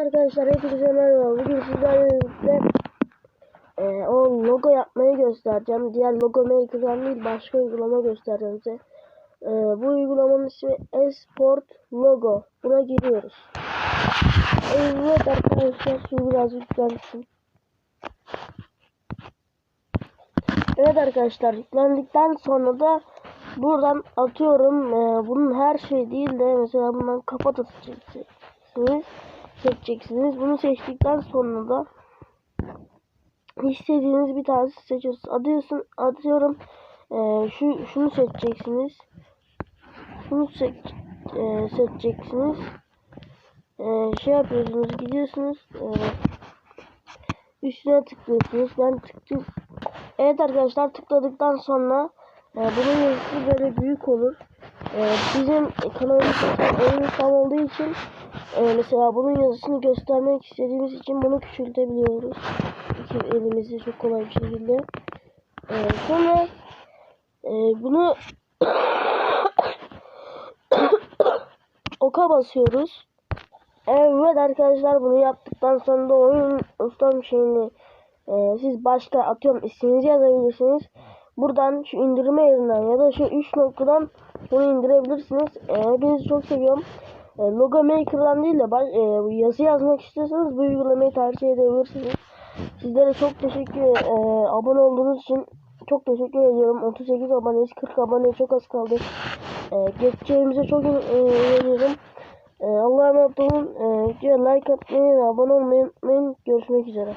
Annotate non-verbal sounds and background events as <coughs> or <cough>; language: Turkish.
arkadaşlar hepinize merhaba. Bugün sizlerle e, o logo yapmayı göstereceğim. Diğer logo maker'dan değil başka uygulama göstereceğim size. E, bu uygulamanın ismi Esport Logo. Buna giriyoruz. Evet arkadaşlar şu biraz yüklensin. Evet arkadaşlar yüklendikten sonra da buradan atıyorum. E, bunun her şey değil de mesela bundan kafa tutacaksınız seçeceksiniz. Bunu seçtikten sonra da istediğiniz bir tanesi seçiyorsunuz. Adıyorsun, atıyorum e, şu şunu seçeceksiniz. Şunu seç, e, seçeceksiniz. E, şey yapıyorsunuz, gidiyorsunuz. E, üstüne tıklıyorsunuz. Ben tıktım. Evet arkadaşlar tıkladıktan sonra e, bunun yazısı böyle büyük olur. E, bizim kanalımız en tam olduğu için ee, mesela bunun yazısını göstermek istediğimiz için bunu küçültebiliyoruz. İki elimizi çok kolay bir şekilde. Ee, sonra e, bunu <coughs> oka basıyoruz. Evet arkadaşlar bunu yaptıktan sonra da oyun ustam şeyini e, siz başka atıyorum isminizi yazabilirsiniz. Buradan şu indirme yerinden ya da şu 3 noktadan bunu indirebilirsiniz. E, hepinizi çok seviyorum. E, logo Maker'dan değil de e, yazı yazmak istiyorsanız bu uygulamayı tercih edebilirsiniz. Sizlere çok teşekkür e, abone olduğunuz için çok teşekkür ediyorum. 38 aboneyiz. 40 abone çok az kaldı. E, geçeceğimize çok inanıyorum. E, Allah'a emanet olun. E, like atmayı ve abone olmayı unutmayın. Görüşmek üzere.